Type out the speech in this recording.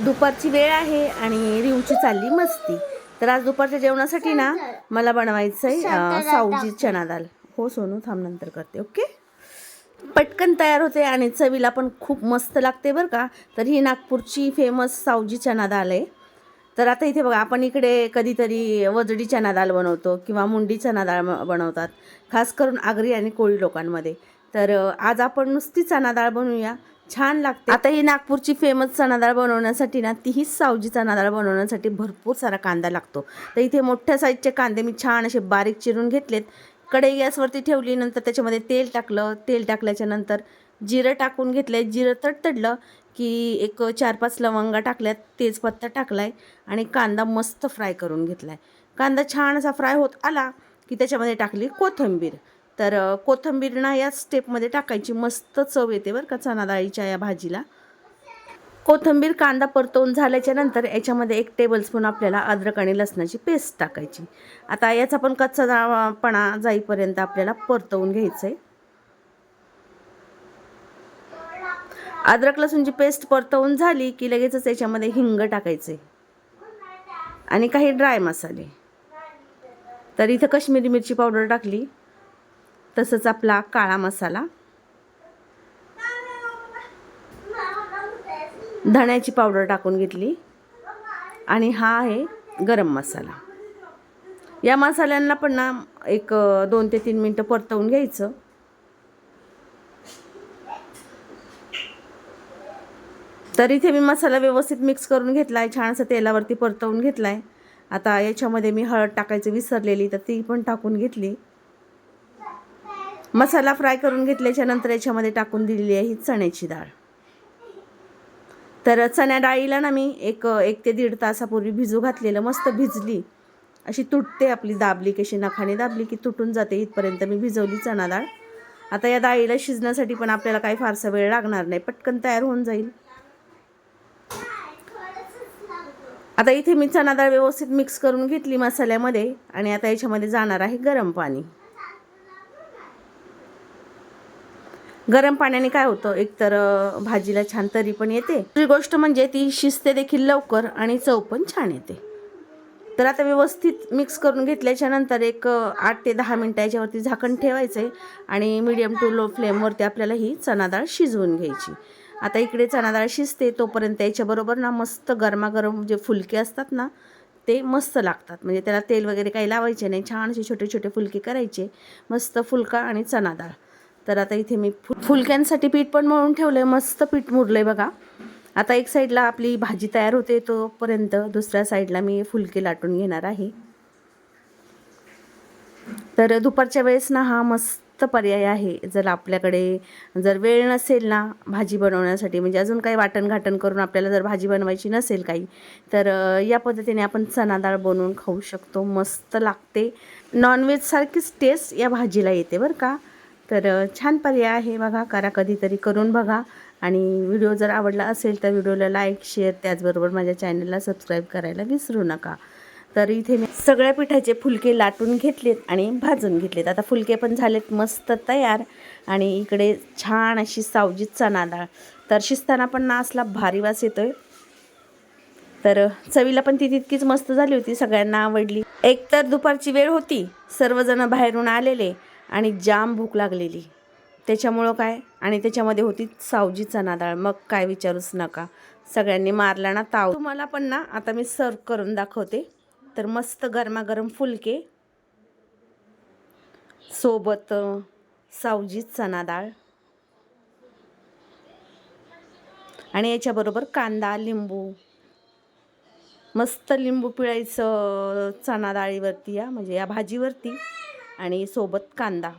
दुपारची वेळ आहे आणि रिवची चालली मस्ती. तर आज दुपारच्या जेवणासाठी ना मला बनवायचं आहे सावजी चना दाल हो सोनू थांब नंतर करते ओके? पटकन तयार होते आणि चवीला पण खूप मस्त लागते बरं का. तर ही नागपूरची फेमस सावजी चना दाल आहे. तर आता इथे बघा आपण इकडे कधीतरी वजडी चना दाल बनवतो किंवा मुंडी चना डाळ म- बनवतात. खास करून आगरी आणि कोळी लोकांमध्ये. तर आज आपण नुसती चणा डाळ बनवूया. छान लागते. आता ही नागपूरची फेमस चणा डाळ बनवण्यासाठी ना तीही सावजी चणा डाळ बनवण्यासाठी भरपूर सारा कांदा लागतो. तर इथे मोठ्या साईजचे कांदे मी छान असे बारीक चिरून घेतलेत. कढई गॅसवरती ठेवली नंतर त्याच्यामध्ये तेल टाकलं. तेल टाकल्याच्या नंतर जिरं टाकून घेतलं जिरं तडतडलं की एक चार पाच लवंगा टाकल्यात. तेजपत्ता टाकला आहे आणि कांदा मस्त फ्राय करून घेतला आहे कांदा छान असा फ्राय होत आला की त्याच्यामध्ये टाकली कोथिंबीर. तर अ, ना या स्टेपमध्ये टाकायची. मस्त चव येते बरं का चणा डाळीच्या या भाजीला. कोथिंबीर कांदा परतवून झाल्याच्यानंतर याच्यामध्ये एक टेबलस्पून आपल्याला अद्रक आणि लसणाची पेस्ट टाकायची. आता याचा पण कच्चापणा जाईपर्यंत आपल्याला परतवून घ्यायचं आहे अद्रक लसूणची पेस्ट परतवून झाली की लगेचच याच्यामध्ये हिंग टाकायचे आणि काही ड्राय मसाले. तर इथं कश्मीरी मिरची पावडर टाकली. तसंच आपला काळा मसाला. धण्याची पावडर टाकून घेतली. आणि हा आहे गरम मसाला. या मसाल्यांना पण ना एक दोन ते तीन मिनटं परतवून घ्यायचं. तर इथे मी मसाला व्यवस्थित मिक्स करून घेतला आहे छान असं तेलावरती परतवून घेतला आहे आता याच्यामध्ये मी हळद टाकायची विसरलेली तर ती पण टाकून घेतली. मसाला फ्राय करून घेतल्याच्या नंतर याच्यामध्ये टाकून दिलेली आहे ही चण्याची डाळ. तर चण्या डाळीला ना मी एक एक ते दीड तासापूर्वी भिजू घातलेलं मस्त भिजली. अशी तुटते आपली दाबली कशी नखाने दाबली की तुटून जाते इथपर्यंत मी भिजवली चणा डाळ. आता या डाळीला शिजण्यासाठी पण आपल्याला काही फारसा वेळ लागणार नाही पटकन तयार होऊन जाईल. आता इथे मी चणा डाळ व्यवस्थित मिक्स करून घेतली मसाल्यामध्ये आणि आता याच्यामध्ये जाणार आहे गरम पाणी. गरम पाण्याने काय होतं? एकतर भाजीला छान तरी पण येते. दुसरी गोष्ट म्हणजे ती शिजते देखील लवकर आणि चव पण छान येते. तर आता व्यवस्थित मिक्स करून घेतल्याच्या नंतर एक आठ ते दहा मिनटं याच्यावरती झाकण ठेवायचं आहे आणि मीडियम टू लो फ्लेमवरती आपल्याला ही चणा डाळ शिजवून घ्यायची. आता इकडे चणा डाळ शिजते तोपर्यंत याच्याबरोबर ना मस्त गरमागरम जे फुलके असतात ना ते मस्त लागतात. म्हणजे त्याला तेल वगैरे काही लावायचे नाही. छान असे छोटे छोटे फुलके करायचे. मस्त फुलका आणि चणा डाळ. तर आता इथे मी फु फुलक्यांसाठी पीठ पण मळून ठेवलं आहे मस्त पीठ मुरलं आहे बघा. आता एक साईडला आपली भाजी तयार होते तोपर्यंत दुसऱ्या साईडला मी फुलके लाटून घेणार आहे. तर दुपारच्या वेळेस ना हा मस्त पर्याय आहे जर आपल्याकडे जर वेळ नसेल ना भाजी बनवण्यासाठी म्हणजे अजून काही वाटण घाटण करून आपल्याला जर भाजी बनवायची नसेल काही तर या पद्धतीने आपण चना डाळ बनवून खाऊ शकतो मस्त लागते. नॉनव्हेजसारखीच टेस्ट या भाजीला येते बरं का. तर छान पर्याय आहे बघा करा कधीतरी करून बघा. आणि व्हिडिओ जर आवडला असेल तर व्हिडिओला लाईक शेअर त्याचबरोबर माझ्या चॅनलला सबस्क्राईब करायला विसरू नका. तर इथे मी सगळ्या पिठाचे फुलके लाटून घेतलेत आणि भाजून घेतलेत. आता फुलके पण झालेत मस्त तयार आणि इकडे छान अशी सावजी चणा डाळ तर शिजताना पण ना असला भारी वास येतोय. तर चवीला पण ती तितकीच मस्त झाली होती सगळ्यांना आवडली. एक तर दुपारची वेळ होती सर्वजण बाहेरून आलेले. आणि जाम भूक लागलेली. त्याच्यामुळं काय? आणि त्याच्यामध्ये होती सावजी चना डाळ मग काय विचारूच नका. सगळ्यांनी मारला ना ताव. तुम्हाला पण ना आता मी सर्व करून दाखवते. तर मस्त गरमागरम फुलके. सोबत सावजी चना डाळ आणि याच्याबरोबर कांदा लिंबू. मस्त लिंबू पिळायचं चणा डाळीवरती या. म्हणजे या भाजीवरती. आणि सोबत कांदा.